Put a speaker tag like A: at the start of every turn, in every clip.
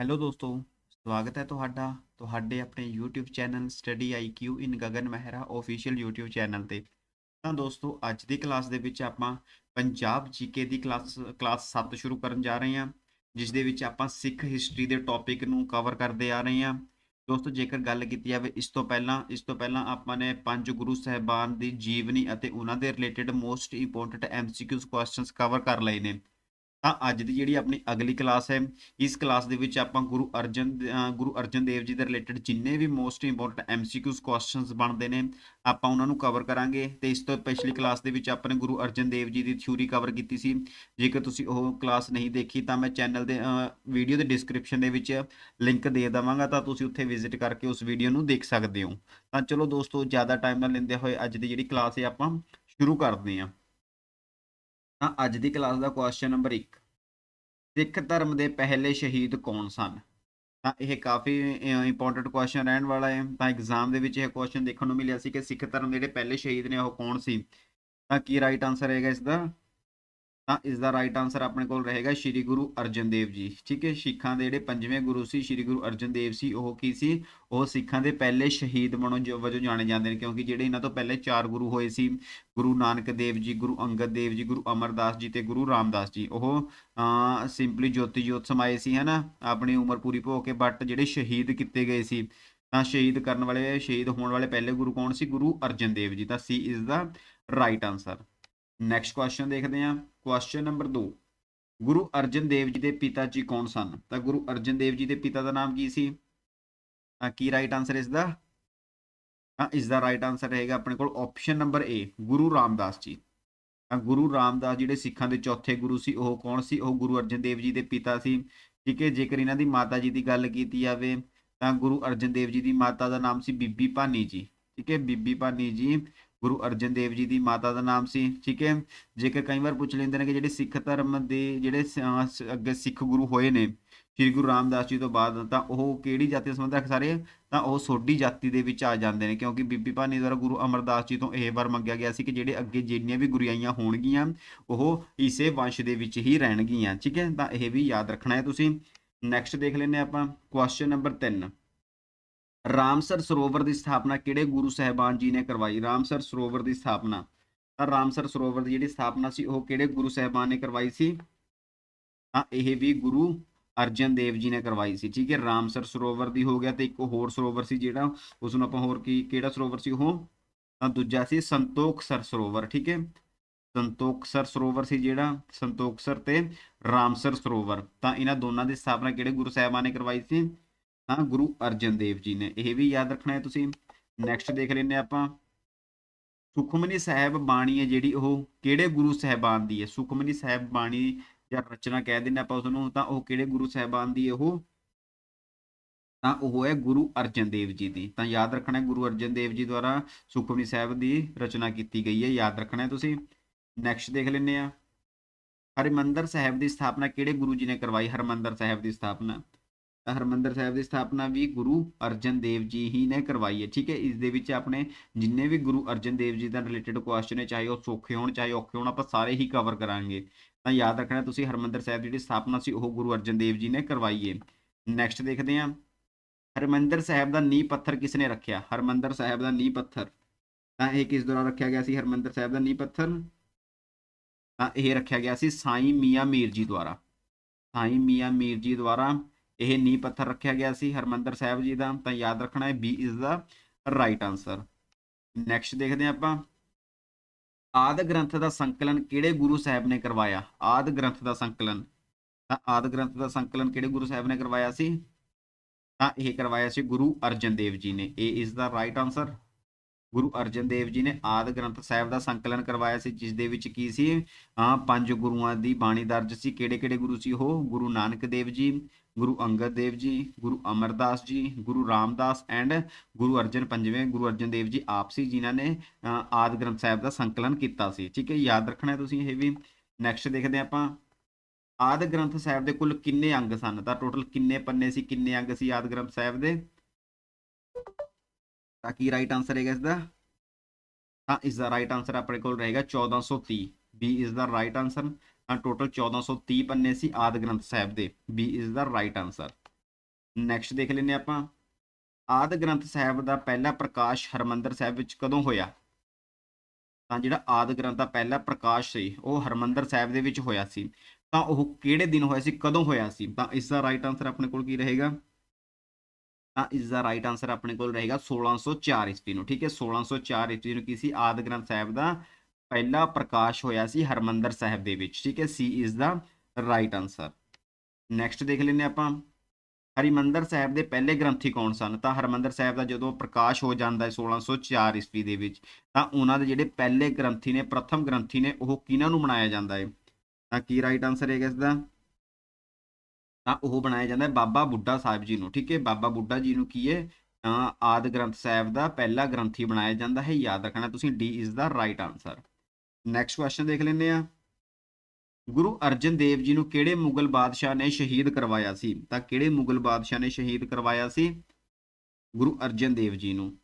A: Hello ਦੋਸਤੋ, ਸਵਾਗਤ ਹੈ ਤੁਹਾਡਾ, ਤੁਹਾਡੇ ਆਪਣੇ YouTube channel study IQ in Gagan Mehra official YouTube channel ਤੇ। ਤਾਂ ਦੋਸਤੋ, ਅੱਜ ਦੀ ਕਲਾਸ ਦੇ ਵਿੱਚ ਆਪਾਂ ਪੰਜਾਬ ਜੀਕੇ ਦੀ ਕਲਾਸ ਕਲਾਸ 7 ਸ਼ੁਰੂ ਕਰਨ ਜਾ ਰਹੇ ਹਾਂ, ਜਿਸ ਦੇ ਵਿੱਚ ਆਪਾਂ ਸਿੱਖ ਹਿਸਟਰੀ ਦੇ ਟੌਪਿਕ ਨੂੰ ਕਵਰ ਕਰਦੇ ਆ ਰਹੇ ਹਾਂ। ਦੋਸਤੋ, ਜੇਕਰ ਗੱਲ ਕੀਤੀ ਜਾਵੇ, ਇਸ ਤੋਂ ਪਹਿਲਾਂ, ਇਸ ਤੋਂ ਪਹਿਲਾਂ ਆਪਾਂ ਨੇ ਪੰਜ ਗੁਰੂ ਸਾਹਿਬਾਨ ਦੀ ਜੀਵਨੀ ਅਤੇ ਉਹਨਾਂ ਦੇ related most important MCQs questions cover ਕਰ ਲਏ ਨੇ। ਤਾਂ ਅੱਜ ਦੀ ਜਿਹੜੀ ਆਪਣੀ ਅਗਲੀ ਕਲਾਸ ਹੈ, ਇਸ ਕਲਾਸ ਦੇ ਵਿੱਚ ਆਪਾਂ ਗੁਰੂ ਅਰਜਨ ਗੁਰੂ ਅਰਜਨ ਦੇਵ ਜੀ ਦੇ ਰਿਲੇਟਡ ਜਿੰਨੇ ਵੀ ਮੋਸਟ ਇੰਪੋਰਟੈਂਟ ਐਮਸੀਕਿਊਜ਼ ਕੁਐਸਚਨਸ ਬਣਦੇ ਨੇ, ਆਪਾਂ ਉਹਨਾਂ ਨੂੰ ਕਵਰ ਕਰਾਂਗੇ ਤੇ ਇਸ ਤੋਂ ਪਿਛਲੀ ਕਲਾਸ ਦੇ ਵਿੱਚ ਆਪਾਂ ਨੇ ਗੁਰੂ ਅਰਜਨ ਦੇਵ ਜੀ ਦੀ ਥਿਊਰੀ ਕਵਰ ਕੀਤੀ ਸੀ। ਜੇਕਰ ਤੁਸੀਂ ਉਹ ਕਲਾਸ ਨਹੀਂ ਦੇਖੀ ਤਾਂ ਮੈਂ ਚੈਨਲ ਦੇ ਵੀਡੀਓ ਦੇ ਡਿਸਕ੍ਰਿਪਸ਼ਨ ਦੇ ਵਿੱਚ ਲਿੰਕ ਦੇ ਦੇਵਾਂਗਾ ਤਾਂ ਤੁਸੀਂ ਉੱਥੇ ਵਿਜ਼ਿਟ ਕਰਕੇ ਉਸ ਵੀਡੀਓ ਨੂੰ ਦੇਖ ਸਕਦੇ ਹੋ। ਤਾਂ ਚਲੋ ਦੋਸਤੋ, ਜ਼ਿਆਦਾ ਟਾਈਮ ਨਾ ਲੈਂਦੇ ਹੋਏ ਅੱਜ ਦੀ ਜਿਹੜੀ ਕਲਾਸ ਹੈ ਆਪਾਂ ਸ਼ੁਰੂ ਕਰਦੇ ਹਾਂ। ਤਾਂ ਅੱਜ ਦੀ ਕਲਾਸ ਦਾ ਕੁਐਸਚਨ ਨੰਬਰ 1 ਸਿੱਖ ਧਰਮ ਦੇ ਪਹਿਲੇ ਸ਼ਹੀਦ ਕੌਣ ਸਨ? ਤਾਂ ਇਹ ਕਾਫੀ ਇੰਪੋਰਟੈਂਟ ਕੁਐਸਚਨ ਰਹਿਣ ਵਾਲਾ ਹੈ। ਤਾਂ ਐਗਜ਼ਾਮ ਦੇ ਵਿੱਚ ਇਹ ਕੁਐਸਚਨ ਦੇਖਣ ਨੂੰ ਮਿਲਿਆ ਸੀ ਕਿ ਸਿੱਖ ਧਰਮ ਦੇ ਜਿਹੜੇ ਪਹਿਲੇ ਸ਼ਹੀਦ ਨੇ, ਉਹ ਕੌਣ ਸੀ? ਤਾਂ ਕੀ ਰਾਈਟ ਆਨਸਰ ਹੈਗਾ ਇਸ ਦਾ ਤਾਂ ਇਸ ਦਾ ਰਾਈਟ ਆਨਸਰ ਆਪਣੇ ਕੋਲ ਰਹੇਗਾ ਸ਼੍ਰੀ ਗੁਰੂ ਅਰਜਨ ਦੇਵ ਜੀ। ਠੀਕ ਹੈ, ਸਿੱਖਾਂ ਦੇ ਜਿਹੜੇ ਪੰਜਵੇਂ ਗੁਰੂ ਸੀ, ਸ਼੍ਰੀ ਗੁਰੂ ਅਰਜਨ ਦੇਵ ਸੀ, ਉਹ ਕੀ ਸੀ? ਉਹ ਸਿੱਖਾਂ ਦੇ ਪਹਿਲੇ ਸ਼ਹੀਦ ਵਜੋਂ ਜੋ- ਵਜੋਂ ਜਾਣੇ ਜਾਂਦੇ ਨੇ, ਕਿਉਂਕਿ ਜਿਹੜੇ ਇਹਨਾਂ ਤੋਂ ਪਹਿਲੇ ਚਾਰ ਗੁਰੂ ਹੋਏ ਸੀ, ਗੁਰੂ ਨਾਨਕ ਦੇਵ ਜੀ, ਗੁਰੂ ਅੰਗਦ ਦੇਵ ਜੀ, ਗੁਰੂ ਅਮਰਦਾਸ ਜੀ ਤੇ ਗੁਰੂ ਰਾਮਦਾਸ ਜੀ। ਉਹ ਸਿੰਪਲੀ ਜੋਤੀ ਜੋਤ ਸਮਾਏ ਸੀ, ਹਨਾ? ਆਪਣੀ ਉਮਰ ਪੂਰੀ ਭੋ ਕੇ ਬਟ ਜਿਹੜੇ ਸ਼ਹੀਦ ਕੀਤੇ ਗਏ ਸੀ, ਤਾਂ ਸ਼ਹੀਦ ਕਰਨ ਵਾਲੇ, ਸ਼ਹੀਦ ਹੋਣ ਵਾਲੇ ਪਹਿਲੇ ਗੁਰੂ ਕੌਣ ਸੀ? ਗੁਰੂ ਅਰਜਨ ਦੇਵ ਜੀ। ਤਾਂ C is the right answer next question ਦੇਖਦੇ ਹਾਂ। ਕੁਐਸਚਨ ਨੰਬਰ 2 ਗੁਰੂ ਅਰਜਨ ਦੇਵ ਜੀ ਦੇ ਪਿਤਾ ਜੀ ਕੌਣ ਸਨ? ਤਾਂ ਗੁਰੂ ਅਰਜਨ ਦੇਵ ਜੀ ਦੇ ਪਿਤਾ ਦਾ ਨਾਮ ਕੀ ਸੀ? ਤਾਂ ਕੀ ਰਾਈਟ ਆਨਸਰ ਇਸ ਦਾ? ਤਾਂ ਇਸ ਦਾ ਰਾਈਟ ਆਨਸਰ ਰਹੇਗਾ ਆਪਣੇ ਕੋਲ option number A Guru Ramdas ji. ਤਾਂ ਗੁਰੂ ਰਾਮਦਾਸ ਜਿਹੜੇ ਸਿੱਖਾਂ ਦੇ ਚੌਥੇ ਗੁਰੂ ਸੀ, ਉਹ ਕੌਣ ਸੀ? ਉਹ ਗੁਰੂ ਅਰਜਨ ਦੇਵ ਜੀ ਦੇ ਪਿਤਾ ਸੀ। ਠੀਕ ਹੈ, ਜੇਕਰ ਇਹਨਾਂ ਦੀ ਮਾਤਾ ਜੀ ਦੀ ਗੱਲ ਕੀਤੀ ਜਾਵੇ, ਤਾਂ ਗੁਰੂ ਅਰਜਨ ਦੇਵ ਜੀ ਦੀ ਮਾਤਾ ਦਾ ਨਾਮ ਸੀ ਬੀਬੀ ਭਾਨੀ ਜੀ। ਠੀਕ ਹੈ, ਬੀਬੀ ਭਾਨੀ ਜੀ ਗੁਰੂ ਅਰਜਨ ਦੇਵ ਜੀ ਦੀ ਮਾਤਾ ਦਾ ਨਾਮ ਸੀ, ਠੀਕ ਹੈ? ਜੇਕਰ ਕਈ ਵਾਰ ਪੁੱਛ ਲੈਂਦੇ ਨੇ ਕਿ ਜਿਹੜੇ ਸਿੱਖ ਧਰਮ ਦੇ ਜਿਹੜੇ ਅੱਗੇ ਸਿੱਖ ਗੁਰੂ ਹੋਏ ਨੇ, ਸ੍ਰੀ ਗੁਰੂ ਰਾਮਦਾਸ ਜੀ ਤੋਂ ਬਾਅਦ ਤਾਂ ਉਹ ਕਿਹੜੀ ਜਾਤੀ ਸੰਬੰਧ ਰੱਖ ਸਾਰੇ? ਤਾਂ ਉਹ ਸੋਢੀ ਜਾਤੀ ਦੇ ਵਿੱਚ ਆ ਜਾਂਦੇ ਨੇ, ਕਿਉਂਕਿ ਬੀਬੀ ਭਾਨੀ ਦੁਆਰਾ ਗੁਰੂ ਅਮਰਦਾਸ ਜੀ ਤੋਂ ਇਹ ਵਾਰ ਮੰਗਿਆ ਗਿਆ ਸੀ ਕਿ ਜਿਹੜੇ ਅੱਗੇ ਜਿੰਨੀਆਂ ਵੀ ਗੁਰਿਆਈਆਂ ਹੋਣਗੀਆਂ, ਉਹ ਇਸੇ ਵੰਸ਼ ਦੇ ਵਿੱਚ ਹੀ ਰਹਿਣਗੀਆਂ, ਠੀਕ ਹੈ? ਤਾਂ ਇਹ ਵੀ ਯਾਦ ਰੱਖਣਾ ਹੈ ਤੁਸੀਂ। ਨੈਕਸਟ ਦੇਖ ਲੈਂਦੇ ਹਾਂ ਆਪਾਂ ਕੁਐਸਚਨ ਨੰਬਰ 3 ਰਾਮਸਰ ਸਰੋਵਰ ਦੀ ਸਥਾਪਨਾ ਕਿਹੜੇ ਗੁਰੂ ਸਾਹਿਬਾਨ ਜੀ ਨੇ ਕਰਵਾਈ? ਰਾਮਸਰ ਸਰੋਵਰ ਦੀ ਸਥਾਪਨਾ। ਤਾਂ ਰਾਮਸਰ ਸਰੋਵਰ ਦੀ ਜਿਹੜੀ ਸਥਾਪਨਾ ਸੀ, ਉਹ ਕਿਹੜੇ ਗੁਰੂ ਸਾਹਿਬਾਨ ਨੇ ਕਰਵਾਈ ਸੀ? ਤਾਂ ਇਹ ਵੀ ਗੁਰੂ ਅਰਜਨ ਦੇਵ ਜੀ ਨੇ ਕਰਵਾਈ ਸੀ, ਠੀਕ ਹੈ? ਰਾਮਸਰ ਸਰੋਵਰ ਦੀ ਹੋ ਗਿਆ ਤੇ ਇੱਕ ਹੋਰ ਸਰੋਵਰ ਸੀ ਜਿਹੜਾ ਉਸ ਨੂੰ ਆਪਾਂ ਹੋਰ ਕੀ, ਕਿਹੜਾ ਸਰੋਵਰ ਸੀ ਉਹ? ਤਾਂ ਦੂਜਾ ਸੀ ਸੰਤੋਖਸਰ ਸਰੋਵਰ, ਠੀਕ ਹੈ? ਸੰਤੋਖਸਰ ਸਰੋਵਰ ਸੀ ਜਿਹੜਾ, ਸੰਤੋਖਸਰ ਤੇ ਰਾਮਸਰ ਸਰੋਵਰ। ਤਾਂ ਇਹਨਾਂ ਦੋਨਾਂ ਦੀ ਸਥਾਪਨਾ ਕਿਹੜੇ ਗੁਰੂ ਸਾਹਿਬਾਨ ਨੇ ਕਰਵਾਈ ਸੀ? ਤਾਂ ਗੁਰੂ ਅਰਜਨ ਦੇਵ ਜੀ ਨੇ। ਇਹ ਵੀ ਯਾਦ ਰੱਖਣਾ ਹੈ ਤੁਸੀਂ। ਨੈਕਸਟ ਦੇਖ ਲੈਂਦੇ ਆਪਾਂ। ਸੁਖਮਨੀ ਸਾਹਿਬ ਬਾਣੀ ਹੈ ਜਿਹੜੀ ਉਹ ਕਿਹੜੇ ਗੁਰੂ ਸਾਹਿਬਾਨ ਦੀ ਹੈ? ਸੁਖਮਨੀ ਸਾਹਿਬ ਬਾਣੀ ਜਾਂ ਰਚਨਾ ਕਹਿ ਦਿੰਦੇ ਆਪਾਂ ਉਸ ਨੂੰ ਤਾਂ ਉਹ ਕਿਹੜੇ ਗੁਰੂ ਸਾਹਿਬਾਨ ਦੀ ਉਹ? ਤਾਂ ਉਹ ਹੈ ਗੁਰੂ ਅਰਜਨ ਦੇਵ ਜੀ ਦੀ। ਤਾਂ ਯਾਦ ਰੱਖਣਾ ਹੈ ਗੁਰੂ ਅਰਜਨ ਦੇਵ ਜੀ ਦੁਆਰਾ ਸੁਖਮਨੀ ਸਾਹਿਬ ਦੀ ਰਚਨਾ ਕੀਤੀ ਗਈ ਹੈ। ਯਾਦ ਰੱਖਣਾ ਹੈ ਤੁਸੀਂ। ਨੈਕਸਟ ਦੇਖ ਲੈਂਦੇ ਆ ਹਰਿਮੰਦਰ ਸਾਹਿਬ ਦੀ ਸਥਾਪਨਾ ਕਿਹੜੇ ਗੁਰੂ ਜੀ ਨੇ ਕਰਵਾਈ? ਹਰਿਮੰਦਰ ਸਾਹਿਬ ਦੀ ਸਥਾਪਨਾ। ਹਰਿਮੰਦਰ ਸਾਹਿਬ ਦੀ ਸਥਾਪਨਾ ਵੀ ਗੁਰੂ ਅਰਜਨ ਦੇਵ ਜੀ ਹੀ ਨੇ ਕਰਵਾਈ ਹੈ, ਠੀਕ ਹੈ? ਇਸ ਦੇ ਵਿੱਚ ਆਪਣੇ ਜਿੰਨੇ ਵੀ ਗੁਰੂ ਅਰਜਨ ਦੇਵ ਜੀ ਦਾ ਰਿਲੇਟਡ ਕੁਐਸਚਨ ਹੈ, ਚਾਹੇ ਉਹ ਸੌਖੇ ਹੋਣ, ਚਾਹੇ ਔਖੇ ਹੋਣ, ਆਪਾਂ ਸਾਰੇ ਹੀ ਕਵਰ ਕਰਾਂਗੇ। ਤਾਂ ਯਾਦ ਰੱਖਣਾ ਤੁਸੀਂ ਹਰਿਮੰਦਰ ਸਾਹਿਬ ਦੀ ਜਿਹੜੀ ਸਥਾਪਨਾ ਸੀ, ਉਹ ਗੁਰੂ ਅਰਜਨ ਦੇਵ ਜੀ ਨੇ ਕਰਵਾਈ ਹੈ। ਨੈਕਸਟ ਦੇਖਦੇ ਹਾਂ। ਹਰਿਮੰਦਰ ਸਾਹਿਬ ਦਾ ਨੀਂਹ ਪੱਥਰ ਕਿਸ ਨੇ ਰੱਖਿਆ? ਹਰਿਮੰਦਰ ਸਾਹਿਬ ਦਾ ਨੀਂਹ ਪੱਥਰ। ਤਾਂ ਇਹ ਕਿਸ ਦੌਰਾਨ ਰੱਖਿਆ ਗਿਆ ਸੀ? ਹਰਿਮੰਦਰ ਸਾਹਿਬ ਦਾ ਨੀਂਹ ਪੱਥਰ। ਤਾਂ ਇਹ ਰੱਖਿਆ ਗਿਆ ਸੀ ਸਾਈਂ ਮੀਆਂ ਮੀਰ ਜੀ ਦੁਆਰਾ। ਸਾਈਂ ਮੀਆਂ ਮੀਰ ਜੀ ਦੁਆਰਾ ਇਹ ਨੀਂਹ ਪੱਥਰ ਰੱਖਿਆ ਗਿਆ ਸੀ ਹਰਮੰਦਰ ਸਾਹਿਬ ਜੀ ਦਾ, ਤਾਂ ਯਾਦ ਰੱਖਣਾ ਹੈ B is the right answer next ਦੇਖਦੇ ਹਾਂ ਆਪਾਂ। ਆਦ ਗ੍ਰੰਥ ਦਾ ਸੰਕਲਨ ਕਿਹੜੇ ਗੁਰੂ ਸਾਹਿਬ ਨੇ ਕਰਵਾਇਆ? ਆਦ ਗ੍ਰੰਥ ਦਾ ਸੰਕਲਨ। ਤਾਂ ਆਦ ਗ੍ਰੰਥ ਦਾ ਸੰਕਲਨ ਕਿਹੜੇ ਗੁਰੂ ਸਾਹਿਬ ਨੇ ਕਰਵਾਇਆ ਸੀ? ਤਾਂ ਇਹ ਕਰਵਾਇਆ ਸੀ ਗੁਰੂ ਅਰਜਨ ਦੇਵ ਜੀ ਨੇ। ਇਹ is the right answer Guru Arjan Dev ji ਨੇ ਆਦ ਗ੍ਰੰਥ ਸਾਹਿਬ ਦਾ ਸੰਕਲਨ ਕਰਵਾਇਆ ਸੀ ਜਿਸ ਦੇ ਵਿੱਚ ਕੀ ਸੀ? ਆ ਪੰਜ ਗੁਰੂਆਂ ਦੀ ਬਾਣੀ ਦਰਜ ਸੀ। ਕਿਹੜੇ ਕਿਹੜੇ ਗੁਰੂ ਸੀ ਉਹ? ਗੁਰੂ ਨਾਨਕ ਦੇਵ ਜੀ ਗੁਰੂ ਅੰਗਦ ਦੇਵ ਜੀ ਗੁਰੂ ਅਮਰਦਾਸ ਜੀ ਗੁਰੂ ਰਾਮਦਾਸ ਐਂਡ ਗੁਰੂ ਅਰਜਨ ਪੰਜਵੇਂ ਗੁਰੂ ਅਰਜਨ ਦੇਵ ਜੀ ਆਪ ਸੀ ਜਿਨ੍ਹਾਂ ਨੇ ਅ, ਆਦ ਗ੍ਰੰਥ ਸਾਹਿਬ ਦਾ ਸੰਕਲਨ ਕੀਤਾ ਸੀ। ਠੀਕ ਹੈ ਯਾਦ ਰੱਖਣਾ ਹੈ ਤੁਸੀਂ ਇਹ ਵੀ। ਨੈਕਸਟ ਦੇਖਦੇ ਹਾਂ ਆਪਾਂ। ਆਦ ਗ੍ਰੰਥ ਸਾਹਿਬ ਦੇ ਕੁੱਲ ਕਿੰਨੇ ਅੰਗ ਸਨ? ਤਾਂ ਟੋਟਲ ਕਿੰਨੇ ਪੰਨੇ ਸੀ ਕਿੰਨੇ ਅੰਗ ਸੀ ਆਦ ਗ੍ਰੰਥ ਸਾਹਿਬ ਦੇ? ਤਾਂ ਕੀ ਰਾਈਟ ਆਨਸਰ ਹੈਗਾ ਇਸ ਦਾ ਤਾਂ ਇਸ ਦਾ ਰਾਈਟ ਆਨਸਰ ਆਪਣੇ ਕੋਲ ਰਹੇਗਾ 1430 B is the right answer ਤਾਂ ਟੋਟਲ 1430 ਪੰਨੇ ਸੀ ਆਦ ਗ੍ਰੰਥ ਸਾਹਿਬ ਦੇ B is the right answer next ਦੇਖ ਲੈਂਦੇ ਹਾਂ ਆਪਾਂ ਆਦ ਗ੍ਰੰਥ ਸਾਹਿਬ ਦਾ ਪਹਿਲਾ ਪ੍ਰਕਾਸ਼ ਹਰਮੰਦਰ ਸਾਹਿਬ ਵਿੱਚ ਕਦੋਂ ਹੋਇਆ ਤਾਂ ਜਿਹੜਾ ਆਦ ਗ੍ਰੰਥ ਦਾ ਪਹਿਲਾ ਪ੍ਰਕਾਸ਼ ਸੀ ਉਹ ਹਰਮੰਦਰ ਸਾਹਿਬ ਦੇ ਵਿੱਚ ਹੋਇਆ ਸੀ ਤਾਂ ਉਹ ਕਿਹੜੇ ਦਿਨ ਹੋਇਆ ਸੀ ਕਦੋਂ ਹੋਇਆ ਸੀ ਤਾਂ ਇਸ ਦਾ ਰਾਈਟ ਆਨਸਰ ਆਪਣੇ ਕੋਲ ਕੀ ਰਹੇਗਾ ਤਾਂ ਇਸ ਦਾ ਰਾਈਟ ਆਨਸਰ ਆਪਣੇ ਕੋਲ ਰਹੇਗਾ 1604 ਈਸਵੀ ਨੂੰ, ਠੀਕ ਹੈ? 1604 ਈਸਵੀ ਨੂੰ ਕੀ ਸੀ? ਆਦ ਗ੍ਰੰਥ ਸਾਹਿਬ ਦਾ ਪਹਿਲਾ ਪ੍ਰਕਾਸ਼ ਹੋਇਆ ਸੀ ਹਰਮੰਦਰ ਸਾਹਿਬ ਦੇ ਵਿੱਚ, ਠੀਕ ਹੈ? ਸੀ is the right answer next ਦੇਖ ਲੈਂਦੇ ਆਪਾਂ। ਹਰਿਮੰਦਰ ਸਾਹਿਬ ਦੇ ਪਹਿਲੇ ਗ੍ਰੰਥੀ ਕੌਣ ਸਨ? ਤਾਂ ਹਰਮੰਦਰ ਸਾਹਿਬ ਦਾ ਜਦੋਂ ਪ੍ਰਕਾਸ਼ ਹੋ ਜਾਂਦਾ ਹੈ 1604 ਈਸਵੀ ਦੇ ਵਿੱਚ, ਤਾਂ ਉਹਨਾਂ ਦੇ ਜਿਹੜੇ ਪਹਿਲੇ ਗ੍ਰੰਥੀ ਨੇ, ਪ੍ਰਥਮ ਗ੍ਰੰਥੀ ਨੇ, ਉਹ ਕਿਹਨਾਂ ਨੂੰ ਮਨਾਇਆ ਜਾਂਦਾ ਹੈ? ਤਾਂ ਕੀ ਰਾਈਟ ਆਨਸਰ ਹੈਗਾ ਇਸ ਦਾ ਤਾਂ ਉਹ ਬਣਾਇਆ ਜਾਂਦਾ ਹੈ ਬਾਬਾ ਬੁੱਢਾ ਸਾਹਿਬ ਜੀ ਨੂੰ, ਠੀਕ ਹੈ? ਬਾਬਾ ਬੁੱਢਾ ਜੀ ਨੂੰ ਕੀ ਹੈ? ਤਾਂ ਆਦ ਗ੍ਰੰਥ ਸਾਹਿਬ ਦਾ ਪਹਿਲਾ ਗ੍ਰੰਥੀ ਬਣਾਇਆ ਜਾਂਦਾ ਹੈ, ਯਾਦ ਰੱਖਣਾ ਤੁਸੀਂ D is the right answer next question ਦੇਖ ਲੈਂਦੇ ਆ ਗੁਰੂ ਅਰਜਨ ਦੇਵ ਜੀ ਨੂੰ ਕਿਹੜੇ ਮੁਗਲ ਬਾਦਸ਼ਾਹ ਨੇ ਸ਼ਹੀਦ ਕਰਵਾਇਆ ਸੀ? ਤਾਂ ਕਿਹੜੇ ਮੁਗਲ ਬਾਦਸ਼ਾਹ ਨੇ ਸ਼ਹੀਦ ਕਰਵਾਇਆ ਸੀ? ਗੁਰੂ ਅਰਜਨ ਦੇਵ ਜੀ ਨੂੰ।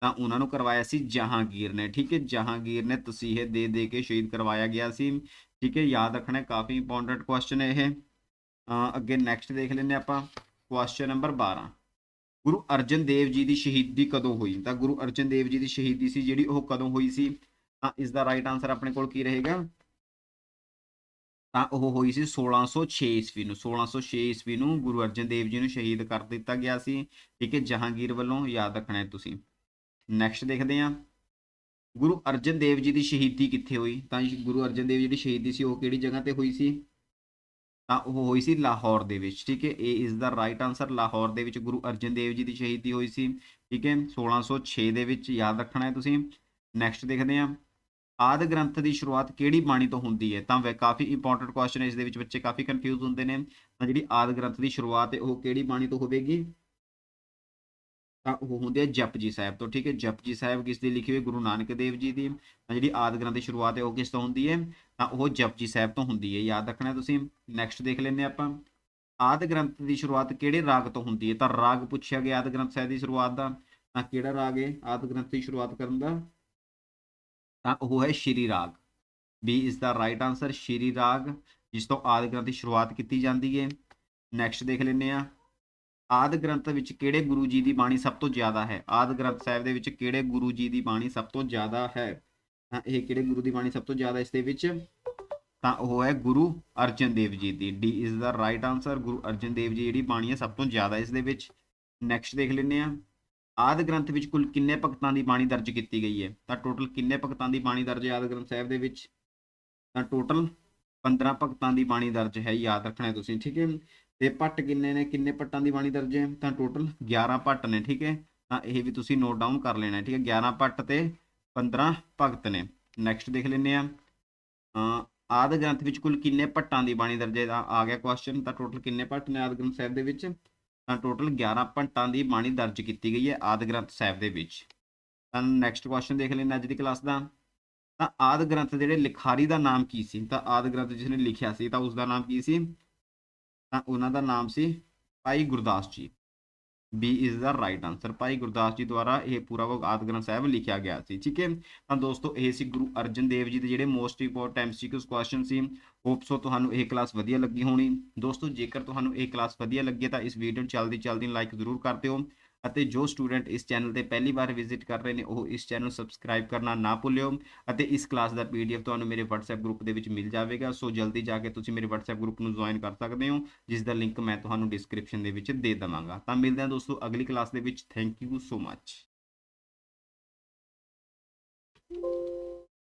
A: ਤਾਂ ਉਹਨਾਂ ਨੂੰ ਕਰਵਾਇਆ ਸੀ ਜਹਾਂਗੀਰ ਨੇ, ਠੀਕ ਹੈ? ਜਹਾਂਗੀਰ ਨੇ ਤਸੀਹੇ ਦੇ ਦੇ ਕੇ ਸ਼ਹੀਦ ਕਰਵਾਇਆ ਗਿਆ ਸੀ, ਠੀਕ ਹੈ? ਯਾਦ ਰੱਖਣਾ ਕਾਫੀ ਇੰਪੋਰਟੈਂਟ ਕੁਐਸਚਨ ਹੈ ਇਹ। ਅੱਗੇ ਨੈਕਸਟ ਦੇਖ ਲੈਂਦੇ ਆਪਾਂ ਕੁਐਸਚਨ ਨੰਬਰ 12 ਗੁਰੂ ਅਰਜਨ ਦੇਵ ਜੀ ਦੀ ਸ਼ਹੀਦੀ ਕਦੋਂ ਹੋਈ? ਤਾਂ ਗੁਰੂ ਅਰਜਨ ਦੇਵ ਜੀ ਦੀ ਸ਼ਹੀਦੀ ਸੀ ਜਿਹੜੀ ਉਹ ਕਦੋਂ ਹੋਈ ਸੀ? ਤਾਂ ਇਸ ਦਾ ਰਾਈਟ ਆਨਸਰ ਆਪਣੇ ਕੋਲ ਕੀ ਰਹੇਗਾ? ਤਾਂ ਉਹ ਹੋਈ ਸੀ 1606 ਈਸਵੀ ਨੂੰ। 1606 ਈਸਵੀ ਨੂੰ ਗੁਰੂ ਅਰਜਨ ਦੇਵ ਜੀ ਨੂੰ ਸ਼ਹੀਦ ਕਰ ਦਿੱਤਾ ਗਿਆ ਸੀ। ਠੀਕ ਹੈ, ਜਹਾਂਗੀਰ ਵੱਲੋਂ ਯਾਦ ਰੱਖਣਾ ਹੈ ਤੁਸੀਂ। ਨੈਕਸਟ ਦੇਖਦੇ ਹਾਂ। ਗੁਰੂ ਅਰਜਨ ਦੇਵ ਜੀ ਦੀ ਸ਼ਹੀਦੀ ਕਿੱਥੇ ਹੋਈ? ਤਾਂ ਗੁਰੂ ਅਰਜਨ ਦੇਵ ਜੀ ਦੀ ਸ਼ਹੀਦੀ ਸੀ ਉਹ ਕਿਹੜੀ ਜਗ੍ਹਾ ਤੇ ਹੋਈ ਸੀ? ਤਾਂ ਉਹ ਹੋਈ ਸੀ ਲਾਹੌਰ ਦੇ ਵਿੱਚ, ਠੀਕ ਹੈ? ਇਹ ਇਸ ਦਾ ਰਾਈਟ ਆਨਸਰ ਲਾਹੌਰ ਦੇ ਵਿੱਚ ਗੁਰੂ ਅਰਜਨ ਦੇਵ ਜੀ ਦੀ ਸ਼ਹੀਦੀ ਹੋਈ ਸੀ, ਠੀਕ ਹੈ? 1606 ਦੇ ਵਿੱਚ ਯਾਦ ਰੱਖਣਾ ਹੈ ਤੁਸੀਂ। ਨੈਕਸਟ ਦੇਖਦੇ ਹਾਂ। ਆਦ ਗ੍ਰੰਥ ਦੀ ਸ਼ੁਰੂਆਤ ਕਿਹੜੀ ਬਾਣੀ ਤੋਂ ਹੁੰਦੀ ਹੈ? ਤਾਂ ਵੇ ਕਾਫੀ ਇੰਪੋਰਟੈਂਟ ਕੁਐਸਚਨ ਹੈ, ਇਸ ਦੇ ਵਿੱਚ ਬੱਚੇ ਕਾਫੀ ਕਨਫਿਊਜ਼ ਹੁੰਦੇ ਨੇ। ਤਾਂ ਜਿਹੜੀ ਆਦ ਗ੍ਰੰਥ ਦੀ ਸ਼ੁਰੂਆਤ ਹੈ, ਉਹ ਕਿਹੜੀ ਬਾਣੀ ਤੋਂ ਹੋਵੇਗੀ? ਤਾਂ ਉਹ ਹੁੰਦੀ ਹੈ ਜਪਜੀ ਸਾਹਿਬ ਤੋਂ, ਠੀਕ ਹੈ? ਜਪਜੀ ਸਾਹਿਬ ਕਿਸ ਦੀ ਲਿਖੀ ਹੋਈ, ਗੁਰੂ ਨਾਨਕ ਦੇਵ ਜੀ ਦੀ। ਤਾਂ ਜਿਹੜੀ ਆਦਿ ਗ੍ਰੰਥ ਦੀ ਸ਼ੁਰੂਆਤ ਹੈ, ਉਹ ਕਿਸ ਤੋਂ ਹੁੰਦੀ ਹੈ? ਤਾਂ ਉਹ ਜਪਜੀ ਸਾਹਿਬ ਤੋਂ ਹੁੰਦੀ ਹੈ। ਯਾਦ ਰੱਖਣਾ ਤੁਸੀਂ ਨੈਕਸਟ ਦੇਖ ਲੈਂਦੇ ਆਪਾਂ। ਆਦਿ ਗ੍ਰੰਥ ਦੀ ਸ਼ੁਰੂਆਤ ਕਿਹੜੇ ਰਾਗ ਤੋਂ ਹੁੰਦੀ ਹੈ? ਤਾਂ ਰਾਗ ਪੁੱਛਿਆ ਗਿਆ ਆਦਿ ਗ੍ਰੰਥ ਸਾਹਿਬ ਦੀ ਸ਼ੁਰੂਆਤ ਦਾ। ਤਾਂ ਕਿਹੜਾ ਰਾਗ ਹੈ ਆਦਿ ਗ੍ਰੰਥ ਦੀ ਸ਼ੁਰੂਆਤ ਕਰਨ ਦਾ? ਤਾਂ ਉਹ ਹੈ ਸ਼੍ਰੀ ਰਾਗ। B is the right answer ਸ਼੍ਰੀ ਰਾਗ, ਜਿਸ ਤੋਂ ਆਦਿ ਗ੍ਰੰਥ ਦੀ ਸ਼ੁਰੂਆਤ ਕੀਤੀ ਜਾਂਦੀ ਹੈ। ਨੈਕਸਟ ਦੇਖ ਲੈਂਦੇ ਆ ਆਦ ਗ੍ਰੰਥ ਵਿੱਚ ਕਿਹੜੇ ਗੁਰੂ ਜੀ ਦੀ ਬਾਣੀ ਸਭ ਤੋਂ ਜ਼ਿਆਦਾ ਹੈ? ਆਦ ਗ੍ਰੰਥ ਸਾਹਿਬ ਦੇ ਵਿੱਚ ਕਿਹੜੇ ਗੁਰੂ ਜੀ ਦੀ ਬਾਣੀ ਸਭ ਤੋਂ ਜ਼ਿਆਦਾ ਹੈ? ਤਾਂ ਇਹ ਕਿਹੜੇ ਗੁਰੂ ਦੀ ਬਾਣੀ ਸਭ ਤੋਂ ਜ਼ਿਆਦਾ ਇਸ ਦੇ ਵਿੱਚ ਤਾਂ ਉਹ ਹੈ ਗੁਰੂ ਅਰਜਨ ਦੇਵ ਜੀ ਦੀ। D is the right answer Guru Arjan Dev ji ਜਿਹੜੀ ਬਾਣੀ ਹੈ ਸਭ ਤੋਂ ਜ਼ਿਆਦਾ ਇਸ ਦੇ ਵਿੱਚ। ਨੈਕਸਟ ਦੇਖ ਲੈਂਦੇ ਆ ਆਦ ਗ੍ਰੰਥ ਵਿੱਚ ਕੁੱਲ ਕਿੰਨੇ ਭਗਤਾਂ ਦੀ ਬਾਣੀ ਦਰਜ ਕੀਤੀ ਗਈ ਹੈ? ਤਾਂ ਟੋਟਲ ਕਿੰਨੇ ਭਗਤਾਂ ਦੀ ਬਾਣੀ ਦਰਜ ਹੈ ਆਦ ਗ੍ਰੰਥ ਸਾਹਿਬ ਦੇ ਵਿੱਚ? ਤਾਂ ਟੋਟਲ 15 ਭਗਤਾਂ ਦੀ ਬਾਣੀ ਦਰਜ ਹੈ। ਯਾਦ ਰੱਖਣਾ ਤੁਸੀਂ, ਠੀਕ ਹੈ। ਤੇ ਪੱਟ ਕਿੰਨੇ ਨੇ, ਕਿੰਨੇ ਪੱਟਾਂ ਦੀ ਬਾਣੀ ਦਰਜ ਹੈ ਤਾਂ ਟੋਟਲ 11 ਪੱਟ ਨੇ, ਠੀਕ ਹੈ? ਤਾਂ ਇਹ ਵੀ ਤੁਸੀਂ ਨੋਟ ਡਾਊਨ ਕਰ ਲੈਣਾ, ਠੀਕ ਹੈ? 11 ਪੱਟ ਤੇ 15 ਭਗਤ ਨੇ। ਨੈਕਸਟ ਦੇਖ ਲੈਂਦੇ ਆ ਆਦ ਗ੍ਰੰਥ ਵਿੱਚ ਕੁੱਲ ਕਿੰਨੇ ਪੱਟਾਂ ਦੀ ਬਾਣੀ ਦਰਜ ਹੈ ਆ ਗਿਆ ਕੁਐਸਚਨ ਤਾਂ ਟੋਟਲ ਕਿੰਨੇ ਪੱਟ ਨੇ ਆਦ ਗ੍ਰੰਥ ਸਾਹਿਬ ਦੇ ਵਿੱਚ? ਤਾਂ ਟੋਟਲ 11 ਭੰਟਾਂ ਦੀ ਬਾਣੀ ਦਰਜ ਕੀਤੀ ਗਈ ਹੈ ਆਦ ਗ੍ਰੰਥ ਸਾਹਿਬ ਦੇ ਵਿੱਚ। ਤਾਂ ਨੈਕਸਟ ਕੁਐਸਚਨ ਦੇਖ ਲੈਣਾ ਅੱਜ ਦੀ ਕਲਾਸ ਦਾ। ਤਾਂ ਆਦ ਗ੍ਰੰਥ ਜਿਹੜੇ ਲਿਖਾਰੀ ਦਾ ਨਾਮ ਕੀ ਸੀ? ਤਾਂ ਆਦ ਗ੍ਰੰਥ ਜਿਸ ਨੇ ਲਿਖਿਆ ਸੀ, ਤਾਂ ਉਸ ਦਾ ਨਾਮ ਕੀ ਸੀ? ਤਾਂ ਉਹਨਾਂ ਦਾ ਨਾਮ ਸੀ Bhai Gurdas ji. B is the right answer Bhai Gurdas ji ਦੁਆਰਾ ਇਹ ਪੂਰਾ ਆਦ ਗ੍ਰੰਥ ਸਾਹਿਬ ਲਿਖਿਆ ਗਿਆ ਸੀ, ਠੀਕ ਹੈ? ਤਾਂ ਦੋਸਤੋ, ਇਹ ਸੀ ਗੁਰੂ ਅਰਜਨ ਦੇਵ ਜੀ ਦੇ ਜਿਹੜੇ ਮੋਸਟ ਇੰਪੋਰਟੈਂਟ ਐਮਸੀਕਿਊਸ ਕੁਐਸਚਨ ਸੀ। ਹੋਪ ਸੋ ਤੁਹਾਨੂੰ ਇਹ ਕਲਾਸ ਵਧੀਆ ਲੱਗੀ ਹੋਣੀ। ਦੋਸਤੋ, ਜੇਕਰ ਤੁਹਾਨੂੰ ਇਹ ਕਲਾਸ ਵਧੀਆ ਲੱਗੀ ਤਾਂ ਇਸ ਵੀਡੀਓ ਨੂੰ ਜਲਦੀ ਜਲਦੀ ਲਾਈਕ ਜ਼ਰੂਰ ਕਰ ਦਿਓ। ਅਤੇ ਜੋ ਸਟੂਡੈਂਟ ਇਸ ਚੈਨਲ ਤੇ ਪਹਿਲੀ ਵਾਰ ਵਿਜ਼ਿਟ ਕਰ ਰਹੇ ਨੇ, ਉਹ ਇਸ ਚੈਨਲ ਨੂੰ ਸਬਸਕ੍ਰਾਈਬ ਕਰਨਾ ਨਾ ਭੁੱਲਿਓ ਅਤੇ ਇਸ ਕਲਾਸ ਦਾ ਪੀਡੀਐਫ ਤੁਹਾਨੂੰ ਮੇਰੇ WhatsApp ਗਰੁੱਪ ਦੇ ਵਿੱਚ ਮਿਲ ਜਾਵੇਗਾ। ਸੋ ਜਲਦੀ ਜਾ ਕੇ ਤੁਸੀਂ ਮੇਰੇ WhatsApp ਗਰੁੱਪ ਨੂੰ ਜੁਆਇਨ ਕਰ ਸਕਦੇ ਹੋ, ਜਿਸ ਦਾ ਲਿੰਕ ਮੈਂ ਤੁਹਾਨੂੰ ਡਿਸਕ੍ਰਿਪਸ਼ਨ ਦੇ ਵਿੱਚ ਦੇ ਦਵਾਂਗਾ। ਤਾਂ ਮਿਲਦੇ ਹਾਂ ਦੋਸਤੋ ਅਗਲੀ ਕਲਾਸ ਦੇ ਵਿੱਚ। Thank you so much